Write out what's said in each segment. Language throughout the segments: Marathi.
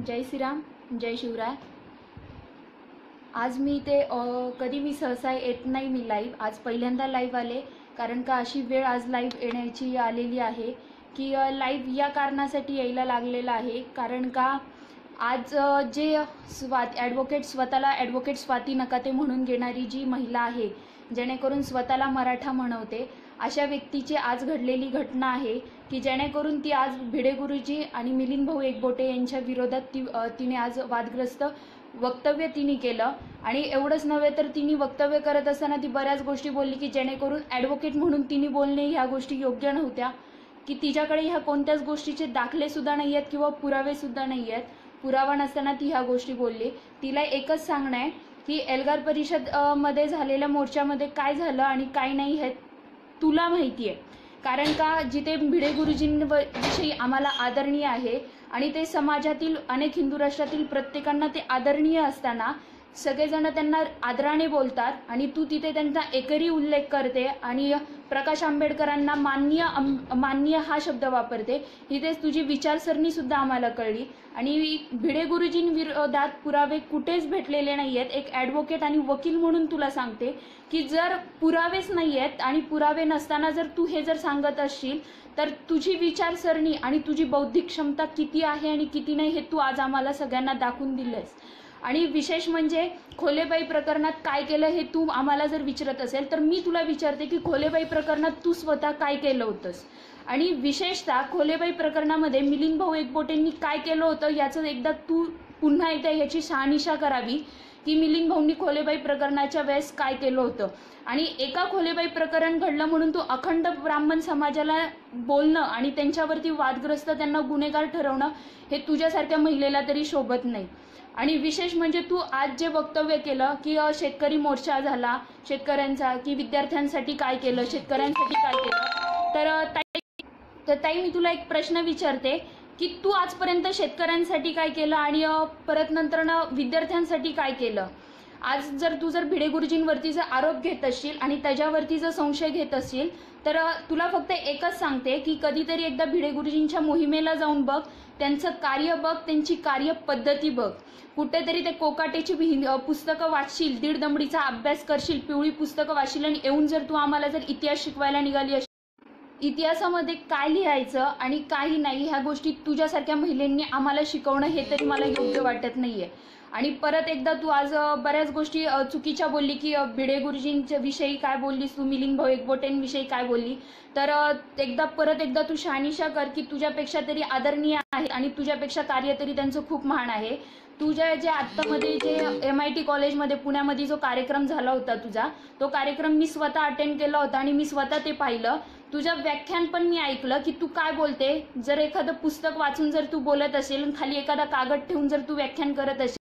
जय श्रीराम जय शिवराय. आज मी इथे कधी मी सहसा येत नाही मी लाईव्ह आज पहिल्यांदा लाईव्ह आले कारण का अशी वेळ आज लाईव्ह येण्याची आलेली आहे की लाईव्ह या कारणासाठी यायला लागलेलं आहे. कारण का आज जे स्वात ॲडव्होकेट स्वतःला ॲडव्होकेट स्वाती नकाते म्हणून घेणारी जी महिला आहे जेणेकरून स्वतःला मराठा म्हणवते अशा व्यक्तीची आज घडलेली घटना आहे की जेणेकरून ती आज भिडे गुरुजी आणि मिलिंद भाऊ एकबोटे यांच्या विरोधात ती तिने आज वादग्रस्त वक्तव्य तिने केलं. आणि एवढंच नव्हे तर तिने वक्तव्य करत असताना ती बऱ्याच गोष्टी बोलली की जेणेकरून ॲडव्होकेट म्हणून तिने बोलणे ह्या गोष्टी योग्य नव्हत्या. की तिच्याकडे ह्या कोणत्याच गोष्टीचे दाखले सुद्धा नाही आहेत किंवा पुरावे सुद्धा नाही आहेत. पुरावा नसताना ती ह्या गोष्टी बोलली. तिला एकच सांगणं आहे की एल्गार परिषदमध्ये झालेल्या मोर्चामध्ये काय झालं आणि काय नाही हे तुला माहिती आहे. कारण का जिथे भिडे गुरुजींविषयी आम्हाला आदरणीय आहे आणि ते समाजातील अनेक हिंदू राष्ट्रातील प्रत्येकांना ते आदरणीय असताना सगळेजण त्यांना आदराने बोलतात आणि तू तिथे त्यांचा एकरी उल्लेख करते आणि प्रकाश आंबेडकरांना मान्य अम- मान्य हा शब्द वापरते. इथेच तुझी विचारसरणी सुद्धा आम्हाला कळली. आणि भिडे गुरुजींविरोधात पुरावे कुठेच भेटलेले नाही आहेत एक ॲडव्होकेट आणि वकील म्हणून तुला सांगते की जर पुरावेच नाही आहेत आणि पुरावे नसताना जर तू हे जर सांगत असशील तर तुझी विचारसरणी आणि तुझी बौद्धिक क्षमता किती आहे आणि किती नाही हे तू आज आम्हाला सगळ्यांना दाखवून दिलंयस. आणि विशेष म्हणजे खोलेबाई प्रकरणात काय केलं हे तू आम्हाला जर विचारत असेल तर मी तुला विचारते की खोलेबाई प्रकरणात तू स्वतः काय केलं होतंस? आणि विशेषतः खोलेबाई प्रकरणामध्ये मिलिंद भाऊ एकबोटेंनी काय केलं होतं याचं एकदा तू पुन्हा एकदा याची शहानिशा करावी की मिलिंद भाऊंनी खोलेबाई प्रकरणाच्या वेळेस काय केलं होतं. आणि एका खोलेबाई प्रकरण घडलं म्हणून तू अखंड ब्राह्मण समाजाला बोलणं आणि त्यांच्यावरती वादग्रस्त त्यांना गुन्हेगार ठरवणं हे तुझ्यासारख्या महिलेला तरी शोभत नाही. आणि विशेष म्हणजे तू आज जे वक्तव्य केलं की शेतकरी मोर्चा झाला शेतकऱ्यांचा की विद्यार्थ्यांसाठी काय केलं शेतकऱ्यांसाठी काय केलं तर ताई तर ताई मी तुला एक प्रश्न विचारते की तू आजपर्यंत शेतकऱ्यांसाठी काय केलं आणि परत नंतर विद्यार्थ्यांसाठी काय केलं? आज जर तू जर भिडे गुरुजींवरती जर आरोप घेत असशील आणि त्याच्यावरती जर संशय घेत असशील तर तुला फक्त एकच सांगते की कधीतरी एकदा भिडे गुरुजींच्या मोहिमेला जाऊन बघ त्यांचं कार्य बघ त्यांची कार्यपद्धती बघ. कुठेतरी ते कोकाटेची पुस्तकं वाचशील दीड दमडीचा अभ्यास करशील पिवळी पुस्तकं वाचशील आणि येऊन जर तू आम्हाला जर इतिहास शिकवायला निघाली असशील इतिहासामध्ये काय लिहायचं आणि काही नाही ह्या गोष्टी तुझ्यासारख्या महिलांनी आम्हाला शिकवणं हे तरी मला योग्य वाटत नाहीये. आणि परत एकदा तू आज बऱ्याच गोष्टी चुकीच्या बोलली की भिडे गुरुजींच्या विषयी काय बोललीस तू मिलिंद भाऊ एकबोटेंविषयी काय बोलली? तर एकदा परत एकदा तू शहानिशा कर की तुझ्यापेक्षा तरी आदरणीय आहे आणि तुझ्यापेक्षा कार्य तरी त्यांचं खूप महान आहे. तुझ्या जे आत्तामध्ये जे एम आय टी कॉलेजमध्ये पुण्यामध्ये जो कार्यक्रम झाला होता तुझा तो कार्यक्रम मी स्वतः अटेंड केला होता आणि मी स्वतः ते पाहिलं. तुझं व्याख्यान पण मी ऐकलं की तू काय बोलते? जर एखादं पुस्तक वाचून जर तू बोलत असेल खाली एखादा कागद ठेवून जर तू व्याख्यान करत असेल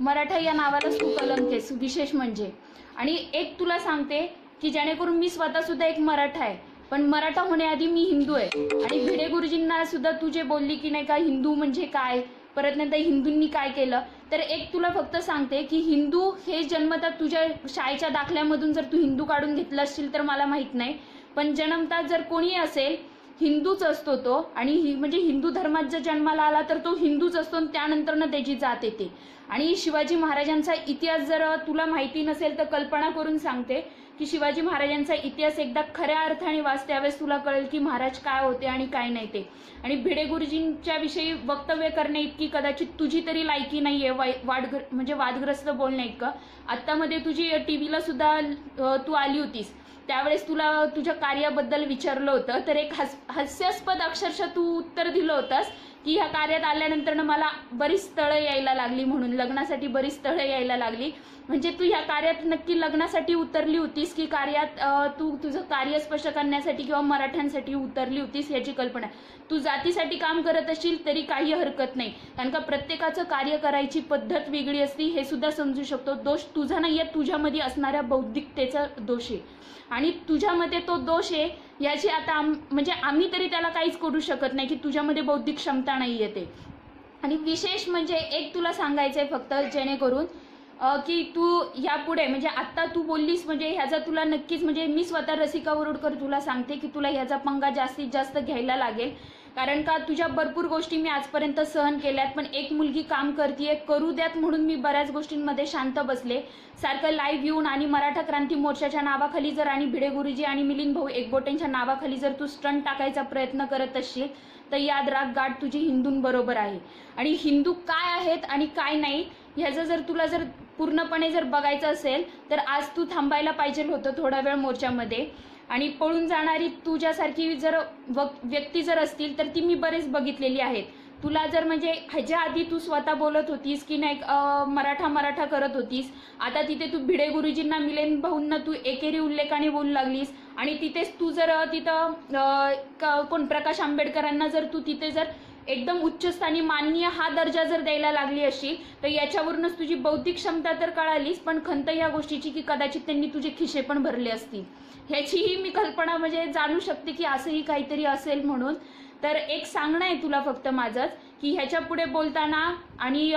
मराठा या नावालाच तू कलंकेस विशेष म्हणजे. आणि एक तुला सांगते की जेणेकरून मी स्वतः सुद्धा एक मराठा आहे. पण मराठा होण्याआधी मी हिंदू आहे. आणि भिडे गुरुजींना सुद्धा तू जे बोलली की नाही का हिंदू म्हणजे काय? परत नंतर हिंदूंनी काय केलं? तर एक तुला फक्त सांगते की हिंदू हे जन्मतात तुझ्या शाळेच्या दाखल्यामधून जर तू हिंदू काढून घेतलं असशील तर मला माहीत नाही. पण जन्मतात जर कोणी असेल हिंदूच असतो तो आणि हि- म्हणजे हिंदू धर्मात जर जन्माला आला तर तो हिंदूच असतो आणि त्यानंतरनं त्याची जात येते. आणि शिवाजी महाराजांचा इतिहास जर तुला माहिती नसेल तर कल्पना करून सांगते की शिवाजी महाराजांचा इतिहास एकदा खऱ्या अर्थाने वाच त्यावेळेस तुला कळेल की महाराज काय होते आणि काय नाही ते. आणि भिडे गुरुजींच्या विषयी वक्तव्य करणे इतकी कदाचित तुझी तरी लायकी नाहीये वाय- वाद म्हणजे वादग्रस्त बोलणे इतकं. आत्तामध्ये तुझी टीव्हीला सुद्धा तू आली होतीस. त्यावेळेस तुला तुझ्या कार्याबद्दल विचारलं होतं तर एक हस हास्यास्पद अक्षरशः तू उत्तर दिलं होतंस. की ह्या कार्यात आल्यानंतर मला बरीच स्थळं यायला लागली म्हणून लग्नासाठी बरीच स्थळं यायला लागली. म्हणजे तू ह्या कार्यात नक्की लग्नासाठी उतरली होतीस की कार्यात तू तुझं कार्य स्पष्ट करण्यासाठी किंवा मराठ्यांसाठी उतरली होतीस याची कल्पना? तू जातीसाठी काम करत असशील तरी काही हरकत नाही. कारण का प्रत्येकाचं कार्य करायची पद्धत वेगळी असती हे सुद्धा समजू शकतो. दोष तुझा नाही आहे तुझ्यामध्ये असणाऱ्या बौद्धिकतेचा दोष आहे. आणि तुझ्यामध्ये तो दोष आहे याची आता आम- म्हणजे आम्ही तरी त्याला काहीच करू शकत नाही की तुझ्यामध्ये बौद्धिक क्षमता नाही येते आणि विशेष म्हणजे एक तुला सांगायचंय फक्त जेणेकरून की तू यापुढे म्हणजे आत्ता तू बोललीस म्हणजे ह्याचा तुला नक्कीच म्हणजे मी स्वतः रसिका वरुडकर तुला सांगते की तुला ह्याचा पंगा जास्तीत जास्त घ्यायला लागेल. कारण का तुझ्या भरपूर गोष्टी मी आजपर्यंत सहन केल्यात पण एक मुलगी काम करते करू द्यात म्हणून मी बऱ्याच गोष्टींमध्ये शांत बसले. सारखं लाईव्ह येऊन आणि मराठा क्रांती मोर्चाच्या नावाखाली जर आणि भिडे गुरुजी आणि मिलिंद भाऊ एकबोटेंच्या नावाखाली जर तू स्टंट टाकायचा प्रयत्न करत असशील तर याद राग गाठ तुझी हिंदूंबरोबर आहे. आणि हिंदू काय आहेत आणि काय नाही ह्याचं जर तुला जर पूर्णपणे जर बघायचं असेल तर आज तू थांबायला पाहिजे होतं थोडा वेळ मोर्चामध्ये. आणि पळून जाणारी तुझ्यासारखी जर व्यक्ती जर असतील तर ती मी बरेच बघितलेली आहेत. तुला जर म्हणजे ह्याच्या आधी तू स्वतः बोलत होतीस की नाही मराठा मराठा करत होतीस आता तिथे तू भिडे गुरुजींना मिलेन भाऊंना तू एकेरी उल्लेखाने बोलू लागलीस आणि तिथेच तू जर तिथं क- कोण प्रकाश आंबेडकरांना जर तू तिथे जर एकदम उच्चस्थानी माननीय हा दर्जा जर द्यायला लागली असशील तर याच्यावरूनच तुझी बौद्धिक क्षमता तर कळालीच पण खंत या गोष्टीची की कदाचित त्यांनी तुझे खिशे पण भरले असतील. ह्याचीही मी कल्पना म्हणजे जाणू शकते की असंही काहीतरी असेल म्हणून. तर एक सांगणं आहे तुला फक्त माझंच की ह्याच्या पुढे बोलताना आणि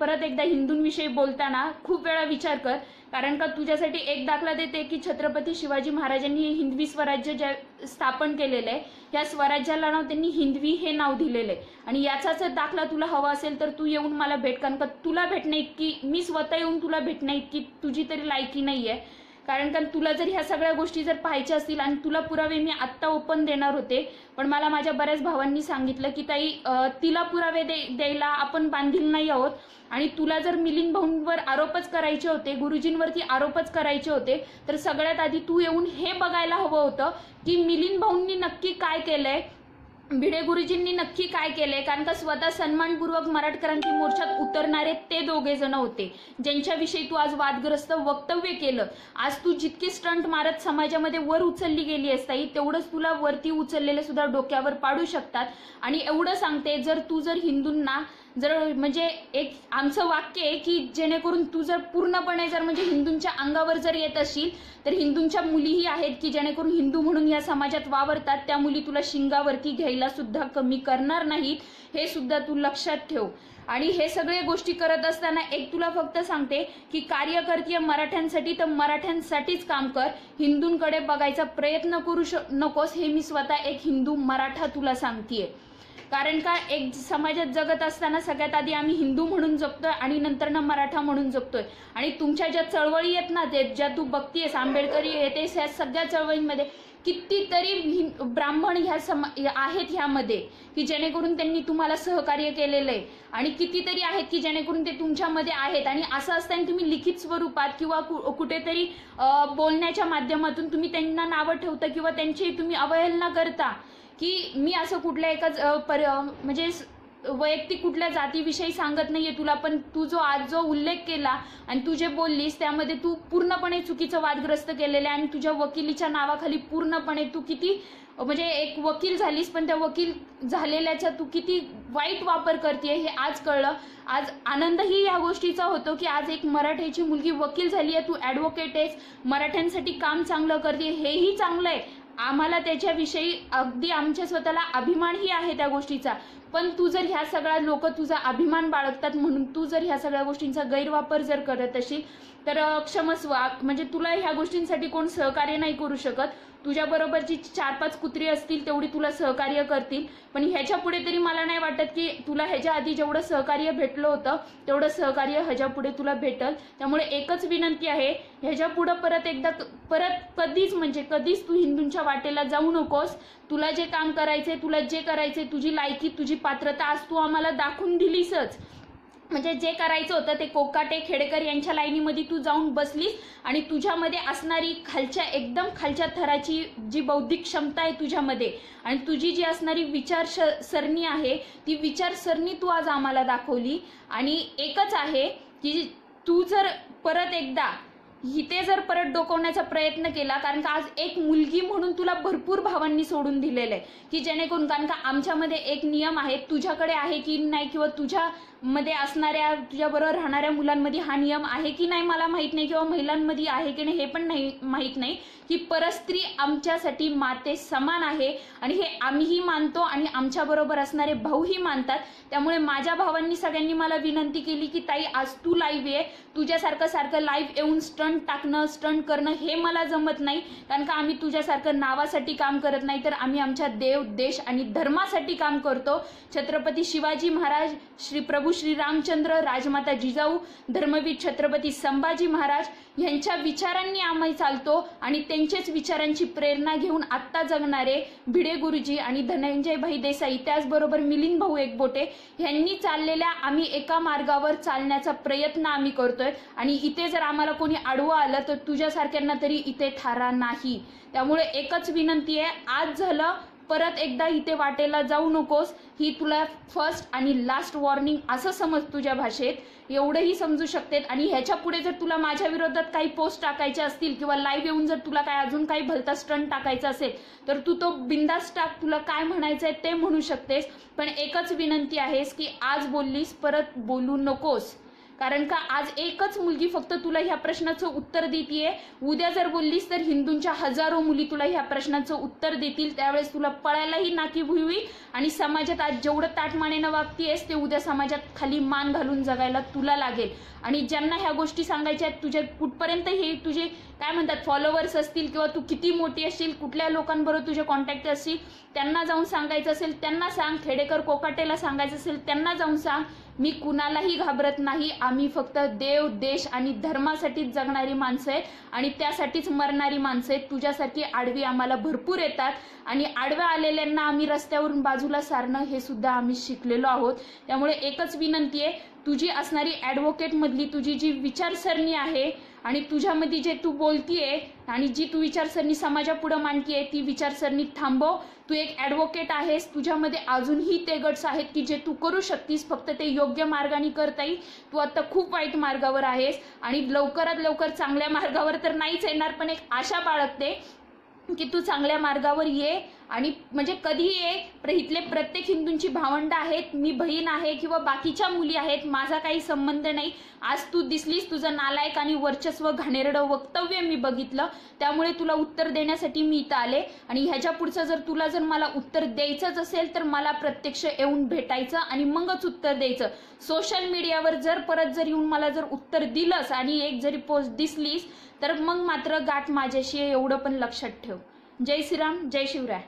परत एकदा हिंदूंविषयी बोलताना खूप वेळा विचार कर कारण का तुझ्यासाठी एक दाखला देते की छत्रपती शिवाजी महाराजांनी हे हिंदवी स्वराज्य ज्या स्थापन केलेलं आहे या स्वराज्याला नाव त्यांनी हिंदवी हे नाव दिलेलं आहे. आणि याचाच दाखला तुला हवा असेल तर तू येऊन मला भेट कारण का तुला भेटणे इतकी मी स्वतः येऊन तुला भेटणे इतकी तुझी तरी लायकी नाही आहे कारण का तुला जर ह्या सगळ्या गोष्टी जर पाहायच्या असतील आणि तुला पुरावे मी आत्ता ओपन देणार होते पण मला माझ्या बऱ्याच भावांनी सांगितलं की ताई तिला पुरावे दे द्यायला आपण बांधील नाही आहोत. आणि तुला जर मिलिंद भाऊंवर आरोपच करायचे होते गुरुजींवरती आरोपच करायचे होते तर सगळ्यात आधी तू येऊन हे बघायला हवं होतं की मिलिंद भाऊंनी नक्की काय केलंय. भिडे गुरुजींनी नक्की काय केलंय? कारण का स्वतः सन्मानपूर्वक मराठ क्रांती मोर्चात उतरणारे ते दोघे जण होते. ज्यांच्याविषयी तू आज वादग्रस्त वक्तव्य केलं आज तू जितकी स्टंट मारत समाजामध्ये वर उचलली गेली असताई तेवढंच तुला वरती उचललेले सुद्धा डोक्यावर पाडू शकतात. आणि एवढं सांगते जर तू जर हिंदूंना जर म्हणजे एक आमचं वाक्य आहे की जेणेकरून तू जर पूर्णपणे जर म्हणजे हिंदूंच्या अंगावर जर येत असशील तर हिंदूंच्या मुलीही आहेत की जेणेकरून हिंदू म्हणून या समाजात वावरतात त्या मुली तुला शिंगावरती घ्यायला सुद्धा कमी करणार नाहीत हे सुद्धा तू लक्षात ठेव. आणि हे सगळे गोष्टी करत असताना एक तुला फक्त सांगते की कार्य करतीय मराठ्यांसाठी तर मराठ्यांसाठीच काम कर. हिंदूंकडे बघायचा प्रयत्न करू श नकोस हे मी स्वतः एक हिंदू मराठा तुला सांगतेय. कारण का एक समाजात जगत असताना सगळ्यात आधी आम्ही हिंदू म्हणून जगतोय आणि नंतर ना मराठा म्हणून जगतोय आणि तुमच्या ज्या चळवळी आहेत ना ते ज्या तू बघतीयस आंबेडकरी येतेस ह्या सगळ्या चळवळींमध्ये कितीतरी ब्राह्मण ह्या सम आहेत ह्यामध्ये की जेणेकरून त्यांनी तुम्हाला सहकार्य केलेलं आहे. आणि कितीतरी आहेत की जेणेकरून ते तुमच्यामध्ये आहेत. आणि असं असताना तुम्ही लिखित स्वरूपात किंवा कु- कुठेतरी बोलण्याच्या माध्यमातून तुम्ही त्यांना नावं ठेवता किंवा त्यांची तुम्ही अवहेलना करता. की मी असं कुठल्या एकाच पर म्हणजे वैयक्तिक कुठल्या जातीविषयी सांगत नाहीये तुला पण तू जो आज जो उल्लेख केला आणि तू जे बोललीस त्यामध्ये तू पूर्णपणे चुकीचं वादग्रस्त केलेलं आहे आणि तुझ्या वकिलीच्या नावाखाली पूर्णपणे तू किती म्हणजे एक वकील झालीस पण त्या वकील झालेल्याचा तू किती वाईट वापर करते हे आज कळलं. आज आनंदही या गोष्टीचा होतो की आज एक मराठ्याची मुलगी वकील झाली आहे तू ॲडव्होकेट आहेस मराठ्यांसाठी काम चांगलं करते हेही चांगलं आहे आम्हाला त्याच्याविषयी अगदी आमच्या स्वतःला अभिमानही आहे त्या गोष्टीचा. पण तू जर ह्या सगळ्या लोक तुझा अभिमान बाळगतात म्हणून तू जर ह्या सगळ्या गोष्टींचा गैरवापर जर करत असेल तर क्षमस्व म्हणजे तुला ह्या गोष्टींसाठी कोण सहकार्य नाही करू शकत. तुझ्या बरोबरची चार पाच कुत्री असतील तेवढी तुला सहकार्य करतील. पण ह्याच्या पुढे तरी मला नाही वाटत की तुला ह्याच्या आधी जेवढं सहकार्य भेटलं होतं तेवढं सहकार्य ह्याच्या पुढे तुला भेटल. त्यामुळे एकच विनंती आहे ह्याच्या पुढं परत एकदा परत कधीच म्हणजे कधीच तू हिंदूंच्या वाटेला जाऊ नकोस. तुला जे काम करायचे तुला जे करायचे तुझी लायकी तुझी पात्रता आज तू आम्हाला दाखवून दिलीसच. म्हणजे जे करायचं होतं ते कोकाटे खेडेकर यांच्या लाईनीमध्ये तू जाऊन बसलीस आणि तुझ्यामध्ये असणारी खालच्या एकदम खालच्या थराची जी बौद्धिक क्षमता आहे तुझ्यामध्ये आणि तुझी जी असणारी विचार श- सरणी आहे ती विचारसरणी तू आज आम्हाला दाखवली. आणि एकच आहे की तू जर परत एकदा इथे जर परत डोकवण्याचा प्रयत्न केला कारण का आज एक मुलगी म्हणून तुला भरपूर भावांनी सोडून दिलेलं आहे की जेणेकरून कारण का आमच्यामध्ये एक नियम आहे तुझ्याकडे आहे की नाही किंवा तुझ्या मध्ये असणाऱ्या तुझ्याबरोबर राहणाऱ्या मुलांमध्ये हा नियम आहे की नाही मला माहीत नाही किंवा महिलांमध्ये आहे की नाही हे पण नाही माहीत नाही की परस्त्री आमच्यासाठी माते समान आहे आणि हे आम्हीही मानतो आणि आमच्याबरोबर असणारे भाऊही मानतात. त्यामुळे माझ्या भावांनी सगळ्यांनी मला विनंती केली की ताई आज तू लाईव्ह ये. तुझ्यासारखं सारखं लाईव्ह येऊन स्टंट टाकणं स्टंट करणं हे मला जमत नाही. कारण का आम्ही तुझ्यासारखं नावासाठी काम करत नाही तर आम्ही आमच्या देव देश आणि धर्मासाठी काम करतो. छत्रपती शिवाजी महाराज श्री प्रभू श्री रामचंद्र राजमाता जिजाऊ धर्मवीर छत्रपती संभाजी महाराज यांच्या विचारांनी आम्ही चालतो आणि त्यांचेच विचारांची प्रेरणा घेऊन आत्ता जगणारे भिडे गुरुजी आणि धनंजय भाई देसाई त्याचबरोबर मिलिंद भाऊ एकबोटे यांनी चाललेल्या आम्ही एका मार्गावर चालण्याचा प्रयत्न आम्ही करतोय. आणि इथे जर आम्हाला कोणी आडवं आलं तर तुझ्यासारख्यांना तरी इथे थारा नाही. त्यामुळे एकच विनंती आहे आज झालं परत एकदा इथे वाटेला जाऊ नकोस. ही तुला फर्स्ट आणि लास्ट वॉर्निंग असं समज तुझ्या भाषेत. एवढंही समजू शकते आणि ह्याच्या पुढे जर तुला माझ्या विरोधात काही पोस्ट टाकायचे असतील किंवा लाईव्ह येऊन जर तुला काय अजून काही भलता स्टंट टाकायचा असेल तर तू तो बिंदास टाक. तुला काय म्हणायचंय ते म्हणू शकतेस. पण एकच विनंती आहेस की आज बोललीस परत बोलू नकोस. कारण का आज एकच मुलगी फक्त तुला ह्या प्रश्नाचं उत्तर देतीये. उद्या जर बोललीस तर हिंदूंच्या हजारो मुली तुला ह्या प्रश्नाचं उत्तर देतील. त्यावेळेस तुला पळायलाही नाकी होईल आणि समाजात आज जेवढं ताटमानेनं वागतीयस ते उद्या समाजात खाली मान घालून जगायला तुला लागेल. आणि ज्यांना ह्या गोष्टी सांगायच्या आहेत तुझ्या कुठपर्यंत हे तुझे काय म्हणतात फॉलोअर्स असतील किंवा तू किती मोठी असशील कुठल्या लोकांबरोबर तुझे कॉन्टॅक्ट असतील त्यांना जाऊन सांगायचं असेल त्यांना सांग खेडेकर कोकाटेला सांगायचं असेल त्यांना जाऊन सांग मी कुणालाही घाबरत नाही आम्ही फक्त देव देश आणि धर्मासाठीच जगणारी माणसं आहेत आणि त्यासाठीच मरणारी माणसं आहेत. तुझ्यासारखी आडवी आम्हाला भरपूर येतात आणि आडव्या आलेल्यांना आम्ही रस्त्यावरून बाजूला सारणं हे सुद्धा आम्ही शिकलेलो आहोत. त्यामुळे एकच विनंती आहे तुझी असणारी ॲडव्होकेटमधली तुझी जी विचारसरणी आहे आणि तुझ्यामध्ये जे तू बोलतीये आणि जी तू विचारसरणी समाजापुढं मांडतीये ती विचारसरणी थांबव. तू एक ॲडव्होकेट आहेस. तुझ्यामध्ये अजूनही ते गट्स आहेत की जे तू करू शकतीस. फक्त ते योग्य मार्गाने करता येईल तू आता खूप वाईट मार्गावर आहेस आणि लवकरात लवकर चांगल्या मार्गावर तर नाहीच येणार पण एक आशा बाळगते की तू चांगल्या मार्गावर ये आणि म्हणजे कधीही ये प्र इथले प्रत्येक हिंदूंची भावंड आहेत मी बहीण आहे किंवा बाकीच्या मुली आहेत माझा काही संबंध नाही. आज तू दिसलीस तुझं नालायक आणि वर्चस्व घाणेरडं वक्तव्य मी बघितलं. त्यामुळे तुला उत्तर देण्यासाठी मी इथं आले. आणि ह्याच्या पुढचं जर तुला जर मला उत्तर द्यायचंच असेल तर मला प्रत्यक्ष येऊन भेटायचं आणि मगच उत्तर द्यायचं. सोशल मीडियावर जर परत जर येऊन मला जर उत्तर दिलंस आणि एक जरी पोस्ट दिसलीस तर मग मात्र गाठ माझ्याशी एवढं पण लक्षात ठेव. जय श्रीराम जय शिवराय.